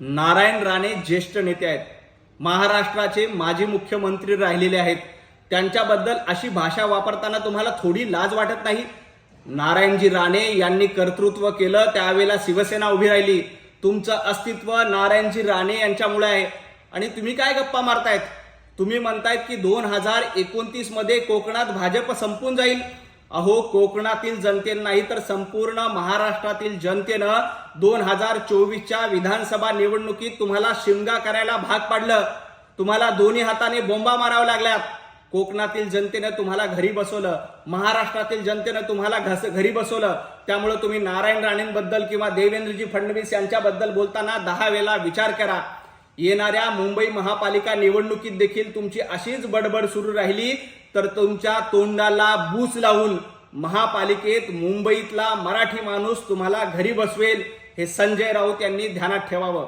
नारायण राणे ज्येष्ठ नेते आहेत. महाराष्ट्राचे माजी मुख्यमंत्री राहिलेले आहेत. त्यांच्याबद्दल अशी भाषा वापरताना तुम्हाला थोडी लाज वाटत नाही? नारायणजी राणे यांनी कर्तृत्व केलं त्यावेळेला शिवसेना उभी राहिली. तुमचं अस्तित्व नारायणजी राणे यांच्यामुळे आहे. आणि तुम्ही काय गप्पा मारतायत? तुम्ही म्हणतायत की दोन हजार एकोणतीसमध्ये कोकणात भाजप संपून जाईल. अहो कोकणातील जनतेनं नाही तर संपूर्ण महाराष्ट्रातील जनतेनं दोन हजार चोवीसच्या विधानसभा निवडणुकीत तुम्हाला शिमगा करायला भाग पाडलं. तुम्हाला दोन्ही हाताने बोंबा माराव्या लागल्यात. कोकणातील जनतेनं तुम्हाला घरी बसवलं. महाराष्ट्रातील जनतेनं तुम्हाला घस घरी बसवलं. त्यामुळे तुम्ही नारायण राणेंबद्दल किंवा देवेंद्रजी फडणवीस यांच्याबद्दल बोलताना दहा वेळा विचार करा. येणाऱ्या मुंबई महापालिका निवडणुकीत देखील तुमची अशीच बडबड सुरू राहिली तर तुमच्या तोंडाला बूस लावून महापालिकेत मुंबईतला मराठी माणूस तुम्हाला घरी बसवेल हे संजय राऊत यांनी ध्यानात ठेवावं.